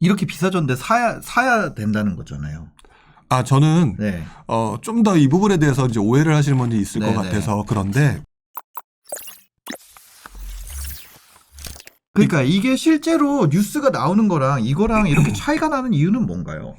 이렇게 비싸졌는데 사야 사야 된다는 거잖아요. 아 저는 네. 어, 좀 더 이 부분에 대해서 이제 오해를 하시는 분들이 있을 것 네네. 같아서 그런데 그러니까 이게 실제로 뉴스가 나오는 거랑 이거랑 이렇게 차이가 나는 이유는 뭔가요?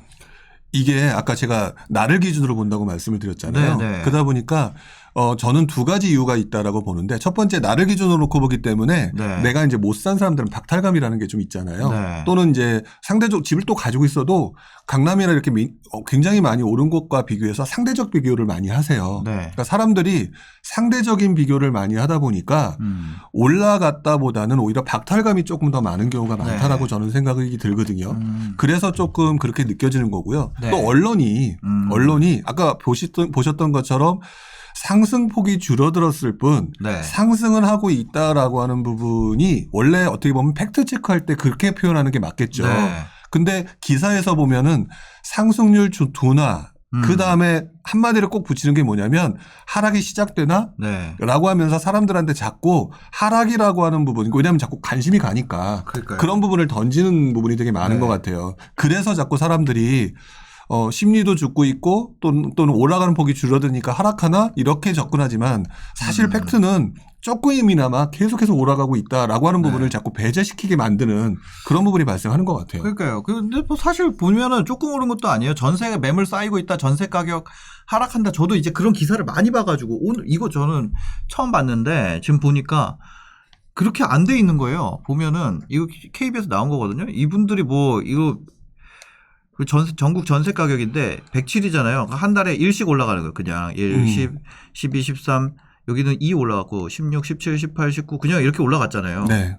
이게 아까 제가 나를 기준으로 본다고 말씀을 드렸잖아요. 네네. 그러다 보니까 어 저는 두 가지 이유가 있다라고 보는데 첫 번째 나를 기준으로 놓고 보기 때문에 네. 내가 이제 못 산 사람들은 박탈감이라는 게 좀 있잖아요. 네. 또는 이제 상대적 집을 또 가지고 있어도 강남이나 이렇게 미- 어, 굉장히 많이 오른 곳과 비교해서 상대적 비교를 많이 하세요. 네. 그러니까 사람들이 상대적인 비교를 많이 하다 보니까 음. 올라갔다보다는 오히려 박탈감이 조금 더 많은 경우가 많다라고 네. 저는 생각이 들거든요. 음. 그래서 조금 그렇게 느껴지는 거고요. 네. 또 언론이 음. 언론이 아까 보셨던 보셨던 것처럼 상승폭이 줄어들었을 뿐 네. 상승을 하고 있다라고 하는 부분이 원래 어떻게 보면 팩트 체크할 때 그렇게 표현하는 게 맞겠죠. 네. 근데 기사에서 보면은 상승률 주- 둔화 음. 그 다음에 한마디를 꼭 붙이는 게 뭐냐면 하락이 시작되나? 네. 라고 하면서 사람들한테 자꾸 하락이라고 하는 부분, 왜냐하면 자꾸 관심이 가니까 그러니까요. 그런 부분을 던지는 부분이 되게 많은 네. 것 같아요. 그래서 자꾸 사람들이 어, 심리도 죽고 있고 또는, 또는 올라가는 폭이 줄어드니까 하락하나 이렇게 접근하지만 사실 음. 팩트는 조금이나마 계속해서 올라가고 있다라고 하는 네. 부분을 자꾸 배제시키게 만드는 그런 부분이 발생하는 것 같아요. 그러니까요. 근데 뭐 사실 보면은 조금 오른 것도 아니에요. 전세가 매물 쌓이고 있다. 전세 가격 하락한다. 저도 이제 그런 기사를 많이 봐가지고 오늘 이거 저는 처음 봤는데 지금 보니까 그렇게 안 돼 있는 거예요. 보면은 이거 KBS 나온 거거든요. 이분들이 뭐 이거 그 전세, 전국 전세 가격인데 107이잖아요. 한 달에 1씩 올라가는 거예요. 그냥 1, 음. 10, 12, 13 여기는 2 올라갔고 16, 17, 18, 19 그냥 이렇게 올라갔잖아요. 네,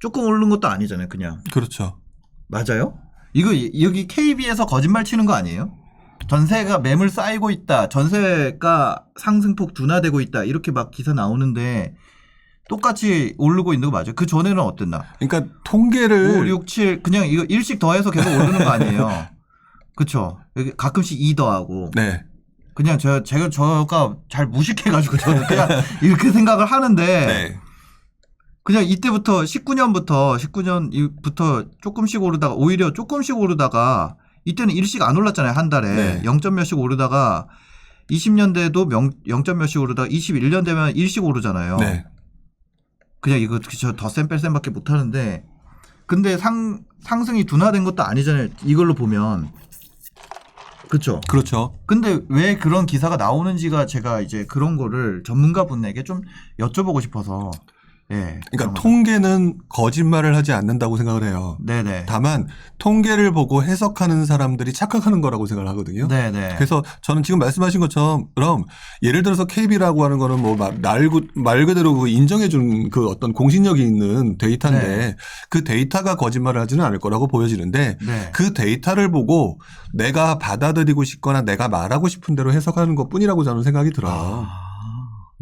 조금 오른 것도 아니잖아요. 그냥. 그렇죠. 맞아요? 이거 여기 KB에서 거짓말 치는 거 아니에요? 전세가 매물 쌓이고 있다. 전세가 상승폭 둔화되고 있다. 이렇게 막 기사 나오는데 똑같이 오르고 있는 거 맞아요? 그 전에는 어땠나? 그러니까 통계를 5, 6, 7 그냥 이거 일씩 더해서 계속 오르는 거 아니에요? 그쵸? 여기 가끔씩 2 더하고 네, 그냥 제가 제가 저가 잘 무식해가지고 저는 그냥 이렇게 생각을 하는데 네, 그냥 이때부터 19년부터 19년부터 조금씩 오르다가 오히려 조금씩 오르다가 이때는 일씩 안 올랐잖아요 한 달에 네. 0점 몇씩 오르다가 20년대도 0점 몇씩 오르다가 21년 되면 일씩 오르잖아요. 네. 그냥 이거 저 덧셈 뺄셈밖에 못 하는데 근데 상 상승이 둔화된 것도 아니잖아요. 이걸로 보면 그렇죠. 그렇죠. 근데 왜 그런 기사가 나오는지가 제가 이제 그런 거를 전문가 분에게 좀 여쭤보고 싶어서 예. 그러니까. 통계는 거짓말을 하지 않는다고 생각을 해요. 네네. 다만 통계를 보고 해석하는 사람들이 착각하는 거라고 생각을 하거든요. 네네. 그래서 저는 지금 말씀하신 것처럼 그럼 예를 들어서 KB라고 하는 거는 뭐말 말 그대로 그 인정해 준 그 어떤 공신력이 있는 데이터인데 네. 그 데이터가 거짓말을 하지는 않을 거라고 보여지는데 네. 그 데이터를 보고 내가 받아들이고 싶거나 내가 말하고 싶은 대로 해석하는 것 뿐이라고 저는 생각이 들어요. 아,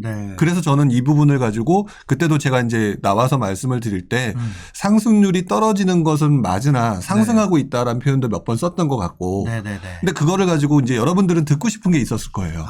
네. 그래서 저는 이 부분을 가지고 그때도 제가 이제 나와서 말씀을 드릴 때 음. 상승률이 떨어지는 것은 맞으나 상승하고 있다라는 표현도 몇 번 썼던 것 같고 네 네 네. 근데 그거를 가지고 이제 여러분들은 듣고 싶은 게 있었을 거예요. 아,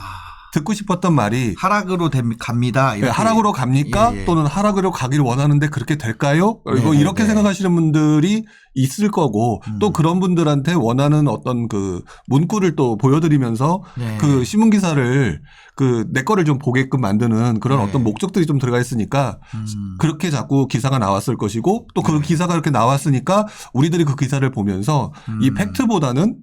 듣고 싶었던 말이 하락으로 됩- 갑니다. 이렇게. 하락으로 갑니까? 예, 예. 또는 하락으로 가기를 원하는데 그렇게 될까요? 이거 네, 이렇게 네. 생각하시는 분들이 있을 거고 음. 또 그런 분들한테 원하는 어떤 그 문구를 또 보여드리면서 네. 그 신문 기사를 그 내 거를 좀 보게끔 만드는 그런 네. 어떤 목적들이 좀 들어가 있으니까 음. 그렇게 자꾸 기사가 나왔을 것이고 또그 네. 기사가 그렇게 나왔으니까 우리들이 그 기사를 보면서 이 음. 팩트보다는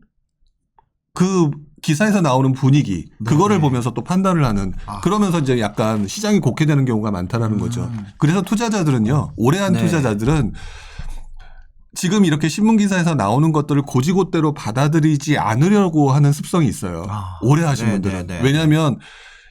그 기사에서 나오는 분위기 그거를 네. 보면서 또 판단을 하는 아. 그러면서 이제 약간 시장이 곡게 되는 경우가 많다라는 음. 거죠. 그래서 투자자들은요. 오래 한 네. 투자자들은 지금 이렇게 신문 기사에서 나오는 것들을 고지고대로 받아들이지 않으려고 하는 습성이 있어요. 아. 오래 하신 네, 분들은 네, 네. 왜냐하면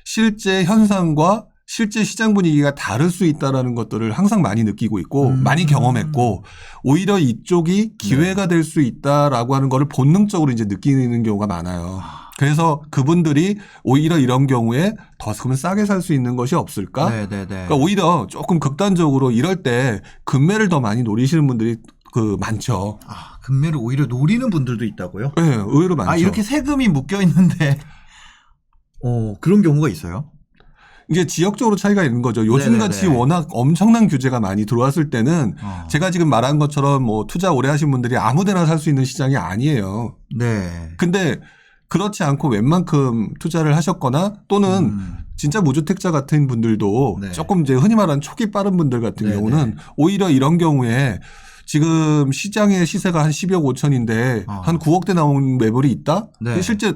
실제 현상과 실제 시장 분위기가 다를 수 있다라는 것들을 항상 많이 느끼고 있고 음. 많이 경험했고 오히려 이쪽이 기회가 될 수 있다라고 하는 거를 본능적으로 이제 느끼는 경우가 많아요. 그래서 그분들이 오히려 이런 경우에 더 그러면 싸게 살 수 있는 것이 없을까? 네네네. 그러니까 오히려 조금 극단적으로 이럴 때 금매를 더 많이 노리시는 분들이 그 많죠. 아, 금매를 오히려 노리는 분들도 있다고요? 네, 의외로 많죠. 아, 이렇게 세금이 묶여 있는데 어, 그런 경우가 있어요? 이게 지역적으로 차이가 있는 거죠. 요즘같이 네네네. 워낙 엄청난 규제가 많이 들어왔을 때는 어. 제가 지금 말한 것처럼 뭐 투자 오래 하신 분들이 아무데나 살 수 있는 시장이 아니에요. 네. 근데 그렇지 않고 웬만큼 투자를 하셨거나 또는 음. 진짜 무주택자 같은 분들도 네. 조금 이제 흔히 말하는 초기 빠른 분들 같은 네네. 경우는 오히려 이런 경우에 지금 시장의 시세가 한 10억 5천인데 어. 한 9억대 나온 매물이 있다? 네. 실제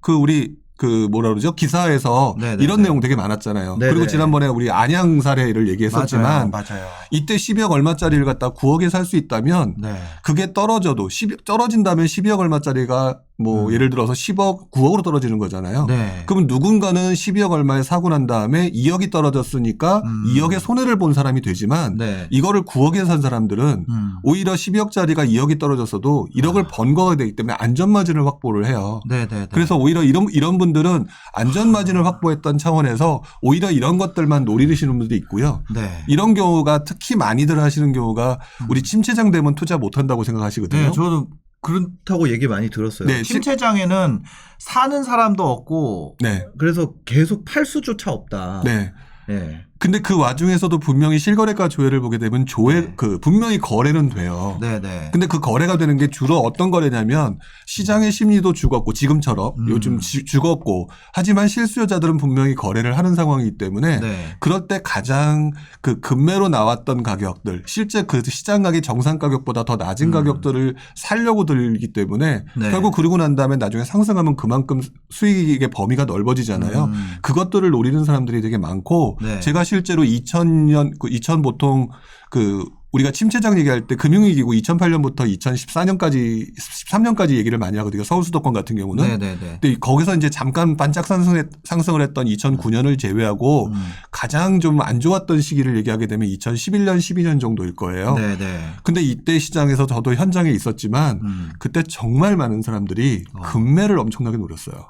그 우리 그 뭐라 그러죠? 기사에서 네네네. 이런 내용 되게 많았잖아요. 네네. 그리고 지난번에 우리 안양 사례를 얘기했었지만 맞아요. 맞아요. 이때 10억 얼마짜리를 갖다 9억에 살 수 있다면 네. 그게 떨어져도 10, 떨어진다면 12억 얼마짜리가 뭐 음. 예를 들어서 10억 9억으로 떨어지는 거잖아요. 네. 그럼 누군가는 12억 얼마에 사고 난 다음에 2억이 떨어졌으니까 음. 2억의 손해를 본 사람이 되지만 네. 이거를 9억에 산 사람들은 음. 오히려 12억짜리가 2억이 떨어졌어도 1억을 번 거가 되기 때문에 안전마진을 확보를 해요. 네, 네, 네. 그래서 오히려 이런 이런 분들은 안전마진을 확보했던 차원에서 오히려 이런 것들만 노리시는 분들도 있고요. 네. 이런 경우가 특히 많이들 하시는 경우가 우리 침체장 되면 투자 못 한다고 생각하시거든요. 네, 저도 그렇다고 얘기 많이 들었어요. 네, 침체장에는 사는 사람도 없고 네. 그래서 계속 팔 수조차 없다. 네. 네. 근데 그 와중에서도 분명히 실거래가 조회를 보게 되면 조회 네. 그 분명히 거래는 돼요. 네, 네. 근데 그 거래가 되는 게 주로 어떤 거래냐면 시장의 심리도 죽었고 지금처럼 음. 요즘 지- 죽었고 하지만 실수요자들은 분명히 거래를 하는 상황이기 때문에 네. 그럴 때 가장 그 금매로 나왔던 가격들 실제 그 시장 가격 정상 가격보다 더 낮은 음. 가격들을 살려고 들기 때문에 네. 결국 그러고 난 다음에 나중에 상승하면 그만큼 수익의 범위가 넓어지잖아요. 음. 그것들을 노리는 사람들이 되게 많고 네. 제가 실제로 2000년 그 2000 보통 그 우리가 침체장 얘기할 때 금융위기고 2008년부터 2014년까지 13년까지 얘기를 많이 하거든요. 서울 수도권 같은 경우는. 네, 네, 네. 근데 거기서 이제 잠깐 반짝 상승했, 상승을 했던 2009년을 제외하고 음. 가장 좀 안 좋았던 시기를 얘기하게 되면 2011년, 12년 정도일 거예요. 네, 네. 근데 이때 시장에서 저도 현장에 있었지만 음. 그때 정말 많은 사람들이 어. 금매를 엄청나게 노렸어요.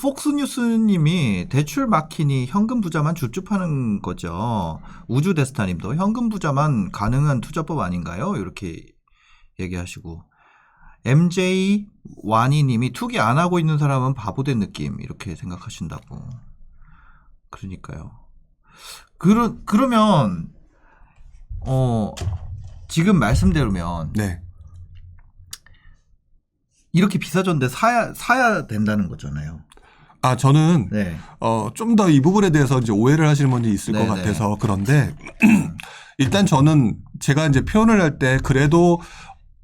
폭스뉴스님이 대출 막히니 현금 부자만 줍줍하는 거죠. 우주 데스타님도 현금 부자만 가능한 투자법 아닌가요? 이렇게 얘기하시고 MJ 와니님이 투기 안 하고 있는 사람은 바보된 느낌 이렇게 생각하신다고. 그러니까요. 그러 그러면 어 지금 말씀대로면 네. 이렇게 비싸졌는데 사야 사야 된다는 거잖아요. 아, 저는 네. 어, 좀 더 이 부분에 대해서 이제 오해를 하시는 분들이 있을 것 네네. 같아서 그런데 일단 저는 제가 이제 표현을 할 때 그래도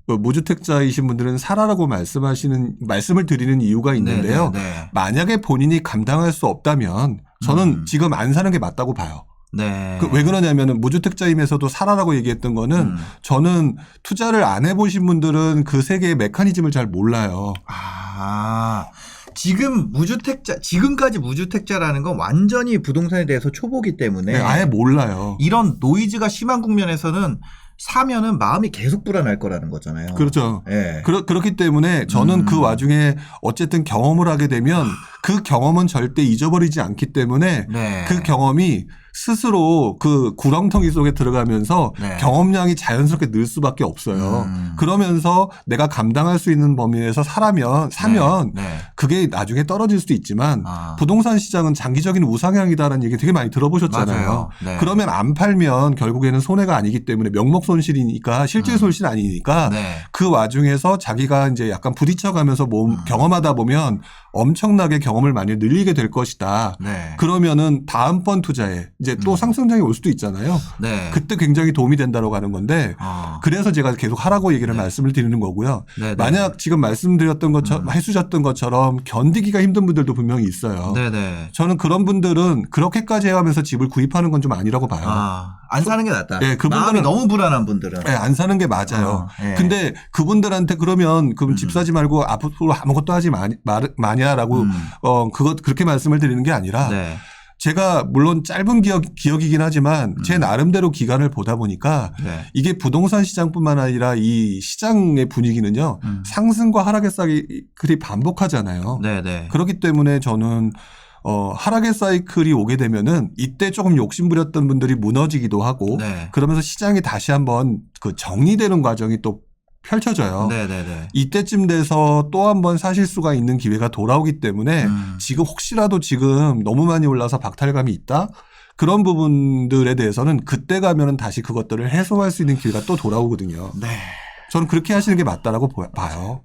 그 무주택자이신 분들은 사라라고 말씀하시는 말씀을 드리는 이유가 있는데요. 네, 네, 만약에 본인이 감당할 수 없다면 저는 음. 지금 안 사는 게 맞다고 봐요. 네. 그 왜 그러냐면은 무주택자임에서도 사라라고 얘기했던 거는 음. 저는 투자를 안 해보신 분들은 그 세계의 메커니즘을 잘 몰라요. 아, 지금 무주택자, 지금까지 무주택자라는 건 완전히 부동산에 대해서 초보기 때문에 네, 아예 몰라요. 이런 노이즈가 심한 국면에서는 사면은 마음이 계속 불안할 거라는 거잖아요. 그렇죠. 예. 그렇, 그렇기 때문에 저는 음. 그 와중에 어쨌든 경험을 하게 되면 그 경험은 절대 잊어버리지 않기 때문에 네. 그 경험이 스스로 그 구렁텅이 속에 들어가면서 네. 경험량이 자연스럽게 늘 수밖에 없어요. 음. 그러면서 내가 감당할 수 있는 범위에서 사라면 사면 네. 네. 그게 나중에 떨어질 수도 있지만 아. 부동산 시장은 장기적인 우상향이다라는 얘기 되게 많이 들어보셨잖아요. 네. 그러면 안 팔면 결국에는 손해가 아니기 때문에 명목 손실이니까 실질 음. 손실 아니니까 네. 그 와중에서 자기가 이제 약간 부딪혀가면서 몸 음. 경험하다 보면 엄청나게 경험을 많이 늘리게 될 것이다. 네. 그러면은 다음번 투자에 이제 또 음. 상승장이 올 수도 있잖아요. 네. 그때 굉장히 도움이 된다고 하는 건데 어. 그래서 제가 계속 하라고 얘기를 네. 말씀을 드리는 거고요. 네, 네. 만약 지금 말씀드렸던 것처럼 음. 해주셨던 것처럼 견디기가 힘든 분들도 분명히 있어요. 네, 네. 저는 그런 분들은 그렇게까지 해가면서 집을 구입하는 건 좀 아니라고 봐요. 아, 안 사는 게 낫다. 네, 그분들은- 마음이 너무 불안한 분들은. 네, 안 사는 게 맞아요. 어, 예. 근데 그분들한테 그러면 그럼 음. 집 사지 말고 앞으로 아무것도 하지 마냐라고 음. 어 그것 그렇게 말씀을 드리는 게 아니라 네. 제가 물론 짧은 기억 기억이긴 하지만 제 음. 나름대로 기간을 보다 보니까 네. 이게 부동산 시장뿐만 아니라 이 시장의 분위기는요 음. 상승과 하락의 사이클이 반복하잖아요. 네, 네. 그렇기 때문에 저는 어 하락의 사이클이 오게 되면은 이때 조금 욕심부렸던 분들이 무너지기도 하고 네. 그러면서 시장이 다시 한번 그 정리되는 과정이 또 펼쳐져요. 네네네. 이때쯤 돼서 또 한 번 사실 수가 있는 기회가 돌아오기 때문에 음. 지금 혹시라도 지금 너무 많이 올라서 박탈감이 있다? 그런 부분들에 대해서는 그때 가면은 다시 그것들을 해소할 수 있는 기회가 또 돌아오거든요. 네. 저는 그렇게 하시는 게 맞다라고 보- 봐요.